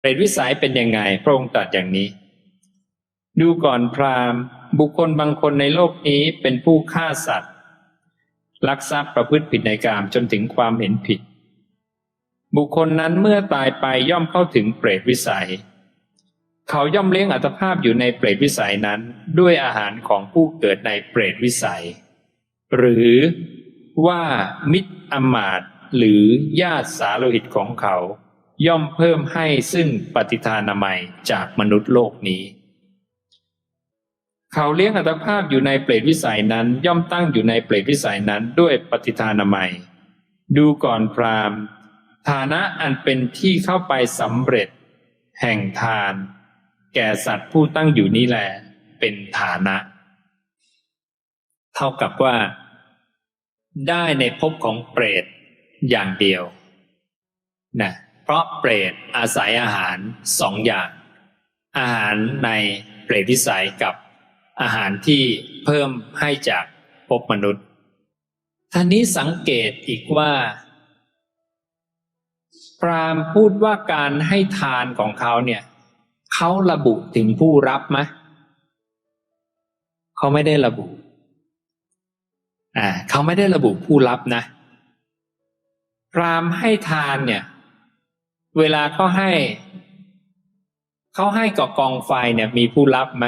เปรตวิสัยเป็นยังไง พระองค์ตรัสอย่างนี้ ดูก่อนพราหมณ์ บุคคลบางคนในโลกนี้เป็นผู้ฆ่าสัตว์ ลักทรัพย์ประพฤติผิดในกามจนถึงความเห็นผิด บุคคลนั้นเมื่อตายไปย่อมเข้าถึงเปรตวิสัย เขาย่อมเลี้ยงอัตภาพอยู่ในเปรตวิสัยนั้น ด้วยอาหารของผู้เกิดในเปรตวิสัย หรือว่ามิตรอมาต์หรือญาติสาโลหิตของเขา ย่อมเพิ่มให้ซึ่งปฏิทานามัยจากมนุษย์โลกนี้ เขาเลี้ยงอัตภาพอยู่ในเปรตวิสัยนั้น ย่อมตั้งอยู่ในเปรตวิสัยนั้นด้วยปฏิทานามัย ดูก่อนพรามฐานะอันเป็นที่เข้าไปสำเร็จ แห่งทาน แก่สัตว์ผู้ตั้งอยู่นี้แหละเป็นฐานะ เท่ากับว่า ได้ในภพของเปรตอย่างเดียวนะ ราะเปรตอาศัยอาหารสองอย่าง อาหารในเปรตวิสัยกับอาหารที่เพิ่มให้จากภพมนุษย์ท่านนี้สังเกตอีกว่า พรามพูดว่าการให้ทานของเขาเนี่ยเขาระบุถึงผู้รับไหมเขาไม่ได้ระบุอ่าเขาไม่ได้ระบุผู้รับนะพรามให้ทานเนี่ย เวลาเขาให้เขาให้กับกองไฟเนี่ยมีผู้รับไหม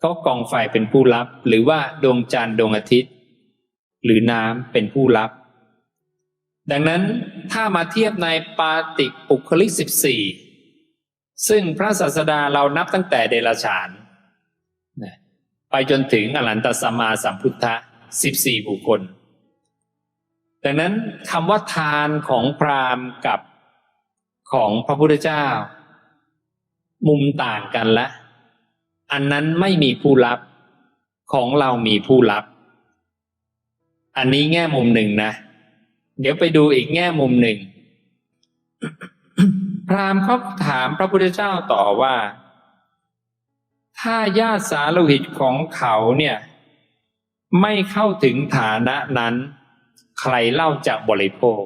เขากองไฟเป็นผู้รับ หรือว่าดวงจันทร์ดวงอาทิตย์ หรือน้ำเป็นผู้รับ ดังนั้นถ้ามาเทียบในปาติกปุคลิกสิบสี่ซึ่งพระศาสดาเรานับตั้งแต่เดรัจฉานไปจนถึงอรันตสัมมาสัมพุทธะสิบสี่บุคคล ดังนั้นคำว่าทานของพราหมณ์กับ ของพระพุทธเจ้า มุมต่างกันละ อันนั้นไม่มีผู้รับ ของเรามีผู้รับ อันนี้แง่มุมหนึ่งนะ เดี๋ยวไปดูอีกแง่มุมหนึ่ง พราหมณ์เขาถามพระพุทธเจ้าต่อว่า ถ้าญาติสาโลหิตของเขาเนี่ย ไม่เข้าถึงฐานะนั้น ใครเล่าจะบริโภค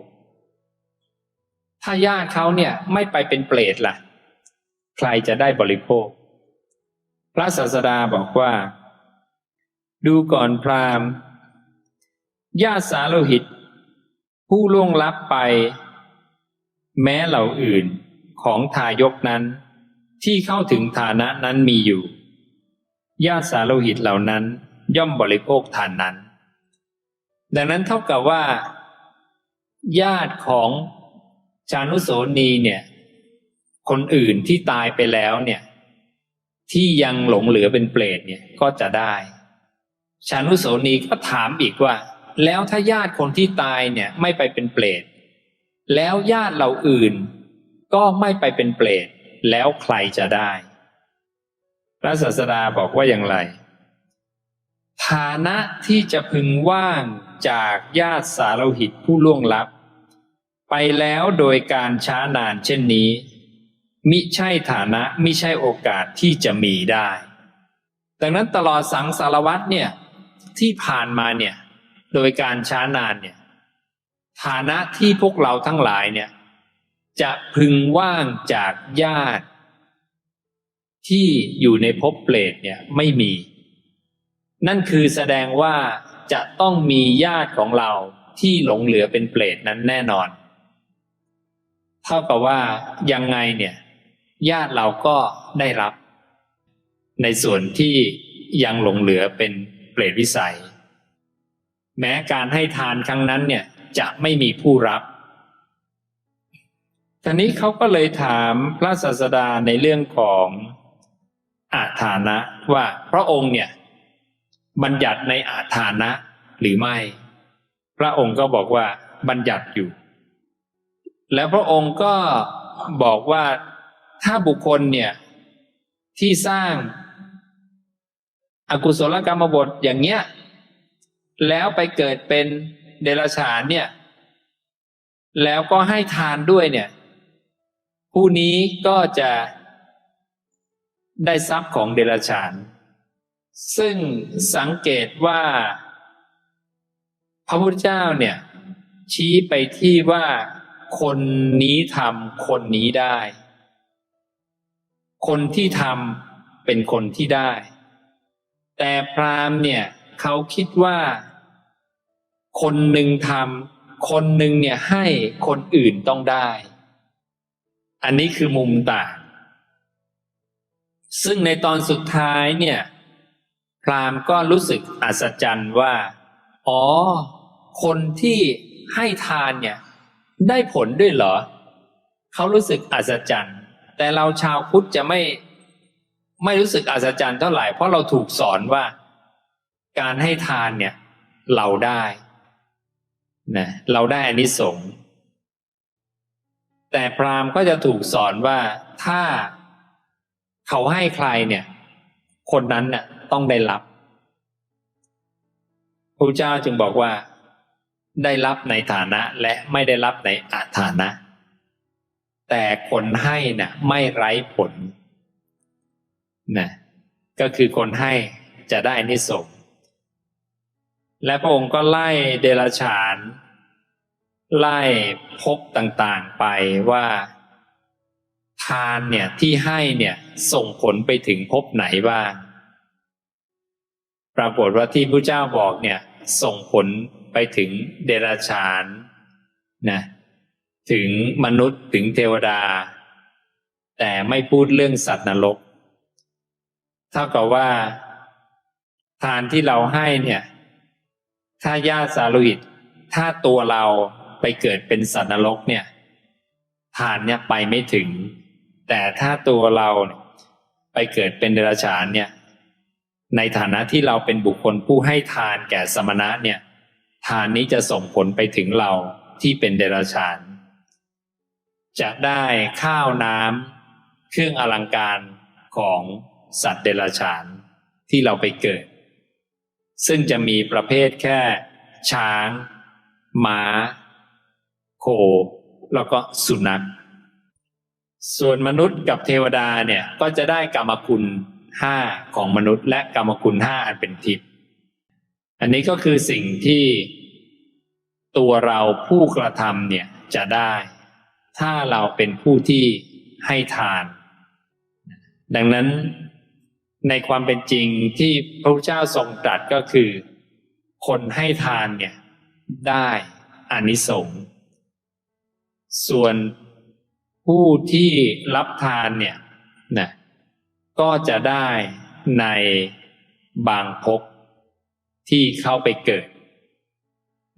ถ้าญาติเขาเนี่ยไม่ไปเป็นเปรตล่ะ ใครจะได้บริโภค พระศาสดาบอกว่า ดูก่อนพราหมณ์ญาติสาโลหิต ผู้ล่วงลับไป แม้เหล่าอื่นของทายกนั้น ที่เข้าถึงฐานะนั้นมีอยู่ญาติสาโลหิตเหล่านั้นย่อมบริโภคทานนั้น ดังนั้นเท่ากับว่า ญาติของ ชานุโสนีเนี่ย คนอื่นที่ตายไปแล้วเนี่ย ที่ยังหลงเหลือเป็นเปรตเนี่ยก็จะได้ ชานุโสนีก็ถามอีกว่า แล้วถ้าญาติคนที่ตายเนี่ย ไม่ไปเป็นเปรตแล้วญาติเราอื่น ก็ไม่ไปเป็นเปรตแล้วใครจะได้พระศาสดาบอกว่าอย่างไร ฐานะที่จะพึงว่างจากญาติสาโลหิตผู้ล่วงลับ ไปแล้วโดยการช้านานเช่นนี้ มิใช่ฐานะมิใช่โอกาสที่จะมีได้ ดังนั้นตลอดสังสารวัตรเนี่ยที่ผ่านมาเนี่ยโดยการช้านานเนี่ยฐานะที่พวกเราทั้งหลายเนี่ยจะพึงว่างจากญาติ ที่อยู่ในภพเปรตเนี่ยไม่มี นั่นคือแสดงว่าจะต้องมีญาติของเราที่หลงเหลือเป็นเปรตนั้นแน่นอน เท่ากับว่ายังไงเนี่ยญาติเราก็ได้รับ ในส่วนที่ยังหลงเหลือเป็นเปรตวิสัย แม้การให้ทานครั้งนั้นเนี่ยจะไม่มีผู้รับทีนี้เขาก็เลยถามพระศาสดาในเรื่องของอาฐานะว่าพระองค์เนี่ยบัญญัติในอาฐานะหรือไม่ พระองค์ก็บอกว่าบัญญัติอยู่ แล้วพระองค์ก็บอกว่าถ้าบุคคลเนี่ยที่สร้างอากุศลกรรมบทอย่างเงี้ย แล้วไปเกิดเป็นเดรัจฉานเนี่ย แล้วก็ให้ทานด้วยเนี่ย ผู้นี้ก็จะได้ทรัพย์ของเดรัจฉาน ซึ่งสังเกตว่า พระพุทธเจ้าเนี่ย ชี้ไปที่ว่า คนนี้ทำคนนี้ได้ คนที่ทำเป็นคนที่ได้ แต่พรามเนี่ยเขาคิดว่า คนหนึ่งทำคนหนึ่งเนี่ยให้คนอื่นต้องได้ อันนี้คือมุมต่าง ซึ่งในตอนสุดท้ายเนี่ย พรามก็รู้สึกอัศจรรย์ว่า อ๋อ คนที่ให้ทานเนี่ย ได้ผลด้วยเหรอ เขารู้สึกอัศจรรย์ แต่เราชาวพุทธจะไม่ไม่รู้สึกอัศจรรย์เท่าไหร่เพราะเราถูกสอนว่า การให้ทานเนี่ย เราได้นะเราได้อานิสงส์แต่พราหมณ์ก็จะถูกสอนว่าถ้าเขาให้ใครเนี่ย คนนั้นน่ะต้องได้รับพระเจ้าจึงบอกว่า ได้รับในฐานะและไม่ได้รับในอาฐานะ แต่คนให้น่ะไม่ไร้ผลนะก็คือคนให้จะได้นิสงส์และพระองค์ก็ไล่เดรัจฉาน ไล่ภพต่างๆไปว่าทานเนี่ยที่ให้เนี่ยส่งผลไปถึงภพไหนบ้าง ปรากฏว่าที่พระเจ้าบอกเนี่ยส่งผล ไปถึงเดรัจฉานนะถึงมนุษย์ถึงเทวดา แต่ไม่พูดเรื่องสัตว์นรก เท่ากับว่า ทานที่เราให้เนี่ย ถ้าญาติสารุหิตถ้าตัวเราไปเกิดเป็นสัตว์นรกเนี่ย ทานเนี่ยไปไม่ถึง แต่ถ้าตัวเราไปเกิดเป็นเดรัจฉานเนี่ย ในฐานะที่เราเป็นบุคคลผู้ให้ทานแก่สมณะเนี่ย ทานนี้จะส่งผลไปถึงเราที่เป็นเดรัจฉาน จะได้ข้าวน้ำเครื่องอลังการของสัตว์เดรัจฉานที่เราไปเกิด ซึ่งจะมีประเภทแค่ ช้าง ม้า โค แล้วก็สุนัข ส่วนมนุษย์กับเทวดาเนี่ยก็จะได้กรรมคุณห้าของมนุษย์และกรรมคุณห้าอันเป็นทิพย์ อันนี้ก็คือสิ่งที่ตัวเราผู้กระทำเนี่ยจะได้ ถ้าเราเป็นผู้ที่ให้ทาน ดังนั้นในความเป็นจริงที่พระพุทธเจ้าทรงตรัสก็คือ คนให้ทานเนี่ยได้อานิสงส์ส่วนผู้ที่รับทานเนี่ยนะก็จะได้ในบางภพ ที่เข้าไปเกิด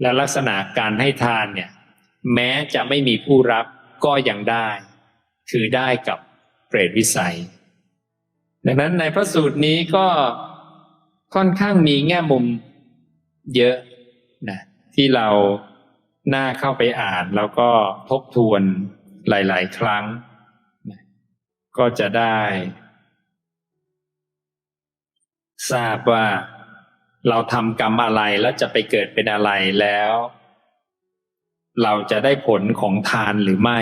และลักษณะการให้ทานเนี่ย แม้จะไม่มีผู้รับก็ยังได้ คือได้กับเปรตวิสัย ดังนั้นในพระสูตรนี้ก็ค่อนข้างมีแง่มุมเยอะนะที่เราน่าเข้าไปอ่านแล้วก็ทบทวนหลาย ๆ ครั้ง ก็จะได้ ทราบว่า เราทำกรรมอะไรแล้วจะไปเกิดเป็นอะไรแล้ว เราจะได้ผลของทานหรือไม่